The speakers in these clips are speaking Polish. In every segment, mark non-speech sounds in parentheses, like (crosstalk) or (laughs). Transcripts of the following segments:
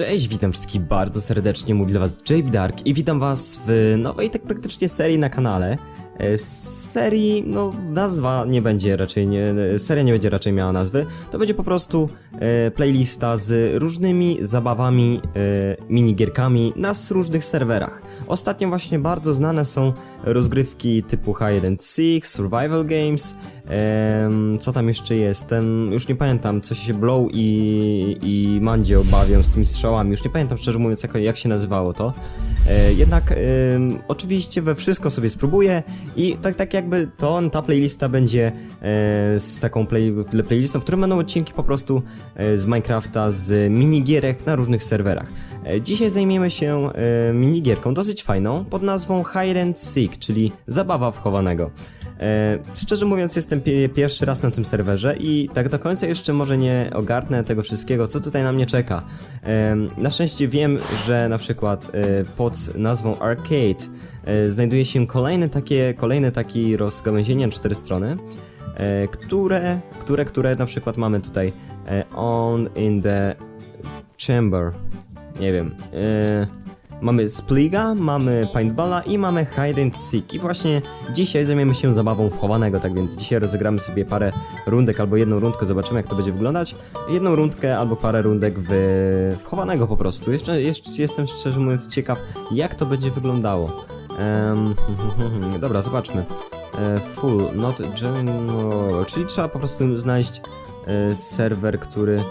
Cześć, witam wszystkich bardzo serdecznie, mówi do was JB Dark i witam was w nowej tak praktycznie serii na kanale. E, serii, no nazwa nie będzie raczej, nie, seria nie będzie raczej miała nazwy, to będzie po prostu e, playlista z różnymi zabawami, e, minigierkami na różnych serwerach. Ostatnio właśnie bardzo znane są rozgrywki typu Hide and Seek, Survival Games, co tam jeszcze jest, ten, już nie pamiętam, coś się Blow i, i Mandzie obawią z tymi strzałami, już nie pamiętam szczerze mówiąc jak, jak się nazywało to. E, jednak em, oczywiście we wszystko sobie spróbuję i tak, tak jakby to, ta playlista będzie e, z taką play, playlistą, w której będą odcinki po prostu e, z Minecrafta, z minigierek na różnych serwerach. Dzisiaj zajmiemy się e, minigierką dosyć fajną pod nazwą Hide and Seek, czyli zabawa wchowanego. E, szczerze mówiąc, jestem pie pierwszy raz na tym serwerze i tak do końca jeszcze może nie ogarnę tego wszystkiego, co tutaj na mnie czeka. E, na szczęście wiem, że na przykład e, pod nazwą Arcade znajduje się kolejne takie, kolejne takie rozgałęzienie cztery strony, które, które, które na przykład mamy tutaj On in the Chamber. Nie wiem. Mamy Spliga, mamy Paintballa i mamy Hide and Seek. I właśnie dzisiaj zajmiemy się zabawą wchowanego, tak więc dzisiaj rozegramy sobie parę rundek albo jedną rundkę, zobaczymy jak to będzie wyglądać. Jedną rundkę albo parę rundek w wchowanego po prostu. Jeszcze, jeszcze jestem szczerze mówiąc ciekaw, jak to będzie wyglądało. (laughs) Dobra, zobaczmy. E, full, not general, czyli trzeba po prostu znaleźć e, serwer, który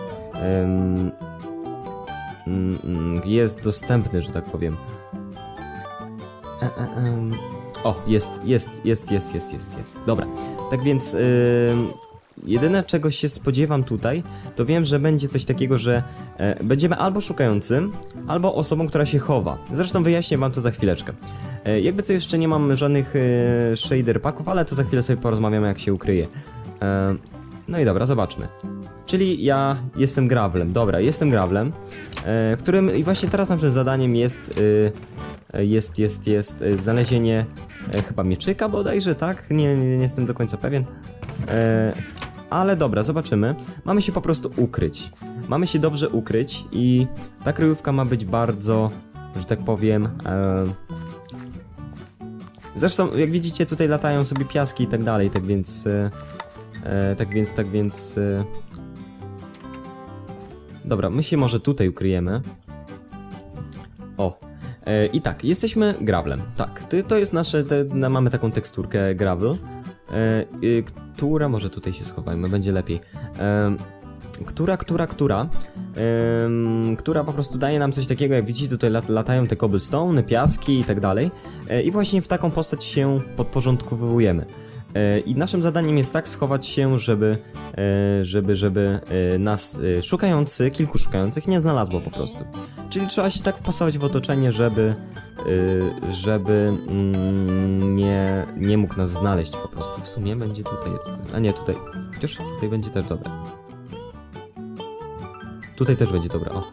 mm, mm, jest dostępny, że tak powiem. E, e, em. O, jest, jest, jest, jest, jest, jest, jest. Dobra. Tak więc ym, jedyne czego się spodziewam tutaj, to wiem, że będzie coś takiego, że e, będziemy albo szukającym, albo osobą, która się chowa. Zresztą wyjaśnię wam to za chwileczkę. E, jakby co jeszcze nie mam żadnych shader packów, ale to za chwilę sobie porozmawiamy jak się ukryje. E, no i dobra, zobaczmy. Czyli ja jestem Gravlem. Dobra, jestem Gravlem, e, którym i właśnie teraz naszym zadaniem jest e, jest, jest, jest e, znalezienie e, chyba mieczyka bodajże, tak? Nie, nie, nie jestem do końca pewien. E, ale dobra, zobaczymy. Mamy się po prostu ukryć. Mamy się dobrze ukryć i ta kryjówka ma być bardzo, że tak powiem... E, zresztą, jak widzicie, tutaj latają sobie piaski i tak dalej, tak więc... E, e, tak więc, tak więc... E, Dobra, my się może tutaj ukryjemy. O. E, I tak, jesteśmy Gravlem. Tak, to, to jest nasze. Te, mamy taką teksturkę Gravel, y, która. Może tutaj się schowajmy, będzie lepiej. Która, która, która, która po prostu daje nam coś takiego, jak widzicie, tutaj lat, latają te cobblestone, piaski i tak dalej. I właśnie w taką postać się podporządkowujemy. E, I naszym zadaniem jest tak schować się, żeby, e, żeby, żeby e, nas szukający, kilku szukających nie znalazło po prostu. Czyli trzeba się tak wpasować w otoczenie, żeby, żeby mm, nie, nie mógł nas znaleźć po prostu. W sumie będzie tutaj, a nie tutaj, chociaż tutaj będzie też dobre. Tutaj też będzie dobre, o.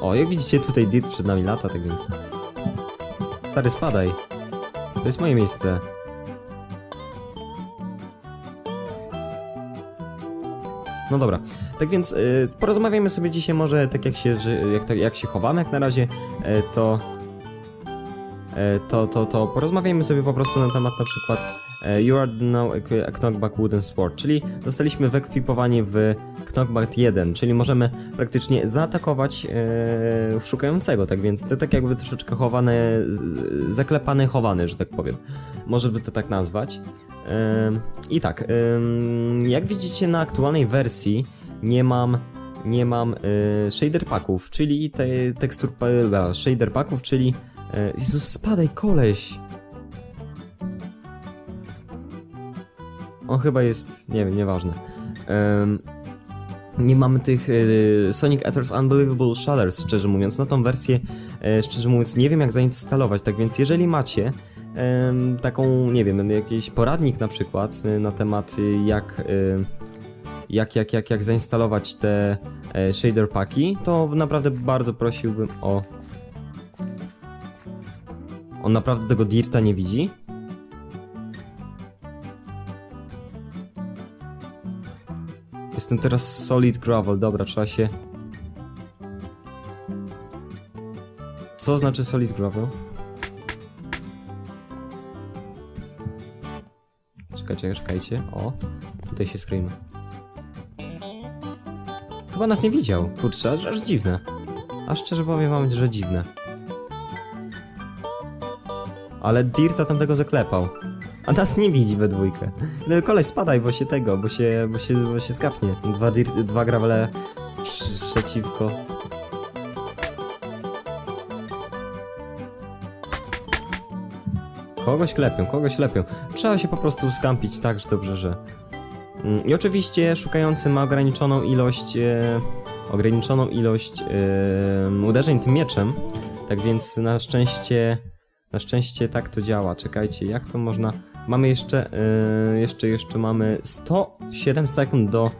O, jak widzicie tutaj Dirt przed nami lata, tak więc... Stary, spadaj. To jest moje miejsce. No dobra, tak więc y, porozmawiamy sobie dzisiaj może tak jak się, że, jak, tak- jak się chowamy jak na razie, y, to, y, to, to, to porozmawiamy sobie po prostu na temat na przykład y, You are now a Knockback Wooden Sport, czyli zostaliśmy wyekwipowanie w Knockback 1, czyli możemy praktycznie zaatakować y, szukającego, tak więc to tak jakby troszeczkę chowane, z- zaklepany, chowany, że tak powiem. Może by to tak nazwać. I tak, jak widzicie na aktualnej wersji nie mam nie mam y, shader packów, czyli te, tekstur e, shader packów, czyli y, Jezus spadaj koleś. On chyba jest, nie wiem, nieważne. Nie mamy tych Sonic Ethers Unbelievable Shatters, szczerze mówiąc. Na tą wersję, szczerze mówiąc, nie wiem jak zainstalować, tak więc jeżeli macie taką, nie wiem, jakiś poradnik na przykład y, na temat y, jak, y, jak, jak, jak, jak zainstalować te e, shader paki, to naprawdę bardzo prosiłbym o... On naprawdę tego dirta nie widzi? Jestem teraz solid gravel, dobra, trzeba się... Co znaczy solid gravel? Czekajcie, czekajcie. O, tutaj się skryjmy. Chyba nas nie widział. Kurczę, aż, aż dziwne. A szczerze powiem wam, że dziwne. Ale Dirta tamtego zaklepał. A nas nie widzi we dwójkę. No koleś spadaj, bo się tego, bo się, bo się, bo się skapnie. Dwa, dir, dwa gravele przeciwko. Kogoś klepią, kogoś lepią. Trzeba się po prostu skampić tak, że dobrze, że... Mm, I oczywiście szukający ma ograniczoną ilość... E, ograniczoną ilość e, uderzeń tym mieczem. Tak więc na szczęście... Na szczęście tak to działa. Czekajcie, jak to można... Mamy jeszcze... E, jeszcze, jeszcze mamy 107 sekund do...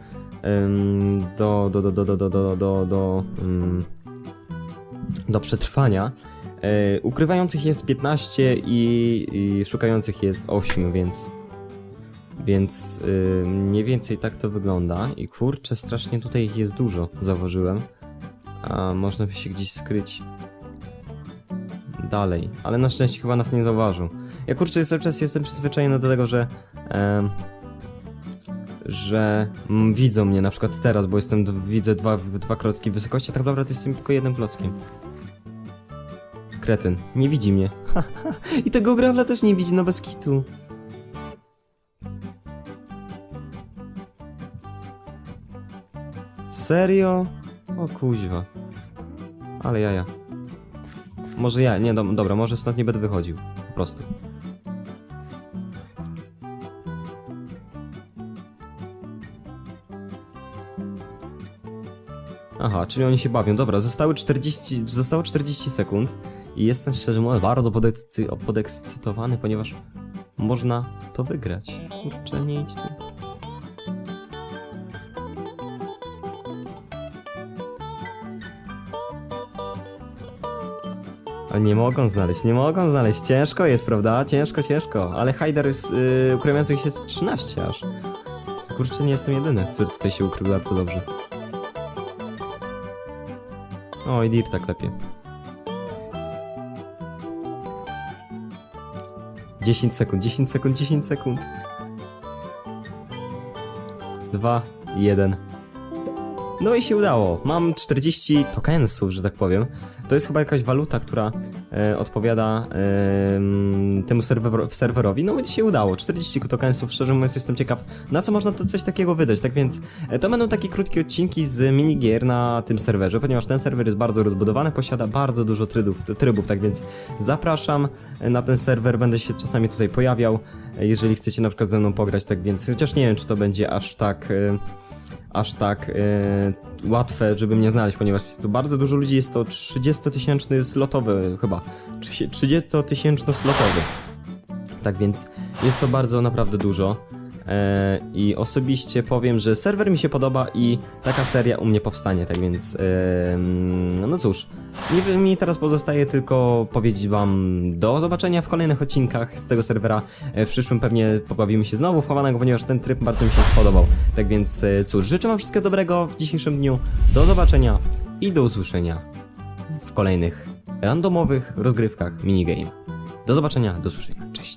em, do, do, do, do, do, do, do, do, do, em, do przetrwania. E, ukrywających jest 15 i, i szukających jest 8, więc. Więc y, mniej więcej tak to wygląda. I kurczę, strasznie tutaj ich jest dużo, zauważyłem. A można by się gdzieś skryć dalej, ale na szczęście chyba nas nie zauważył. Ja kurczę, cały czas jestem przyzwyczajony do tego, że. że widzą mnie na przykład teraz, bo jestem, widzę dwa, dwa klocki wysokości, a tak naprawdę jestem tylko jednym klockiem. Kretyn. Nie widzi mnie. I tego grawla też nie widzi, no bez kitu. Serio? O kuźwa. Ale jaja. Może ja, nie, do, dobra, może stąd nie będę wychodził. Po prostu. Aha, czyli oni się bawią. Dobra, zostały 40, zostało 40 sekund i jestem szczerze mówiąc bardzo podekscy, podekscytowany, ponieważ można to wygrać. Kurczę, nie idź tu. Nie mogą znaleźć, nie mogą znaleźć. Ciężko jest, prawda? Ciężko, ciężko. Ale Hajder z yy, się jest 13 aż. Kurczę, nie jestem jedyny, który tutaj się ukrył bardzo dobrze. O, i Dirta klepie. 10 sekund, 10 sekund, 10 sekund. 2, 1. No i się udało. Mam 40 tokensów, że tak powiem. To jest chyba jakaś waluta, która e, odpowiada em, temu serwer, serwerowi. No i się udało. 40 tokensów, szczerze mówiąc jestem ciekaw, na co można to coś takiego wydać. Tak więc e, to będą takie krótkie odcinki z minigier na tym serwerze, ponieważ ten serwer jest bardzo rozbudowany, posiada bardzo dużo trybów, trybów tak więc zapraszam na ten serwer, będę się czasami tutaj pojawiał, e, jeżeli chcecie na przykład ze mną pograć, tak więc chociaż nie wiem, czy to będzie aż tak... E, aż tak e, łatwe, żeby mnie znaleźć, ponieważ jest tu bardzo dużo ludzi, jest to 30-tysięczny slotowy chyba, 30-tysięczno slotowy. Tak więc jest to bardzo naprawdę dużo. E, I osobiście powiem, że serwer mi się podoba i taka seria u mnie powstanie, tak więc no cóż, nie, mi teraz pozostaje tylko powiedzieć wam do zobaczenia w kolejnych odcinkach z tego serwera. E, w przyszłym pewnie pobawimy się znowu w chowanego, ponieważ ten tryb bardzo mi się spodobał. Tak więc e, cóż, życzę wam wszystkiego dobrego w dzisiejszym dniu, do zobaczenia i do usłyszenia w kolejnych randomowych rozgrywkach minigame. Do zobaczenia, do usłyszenia, cześć!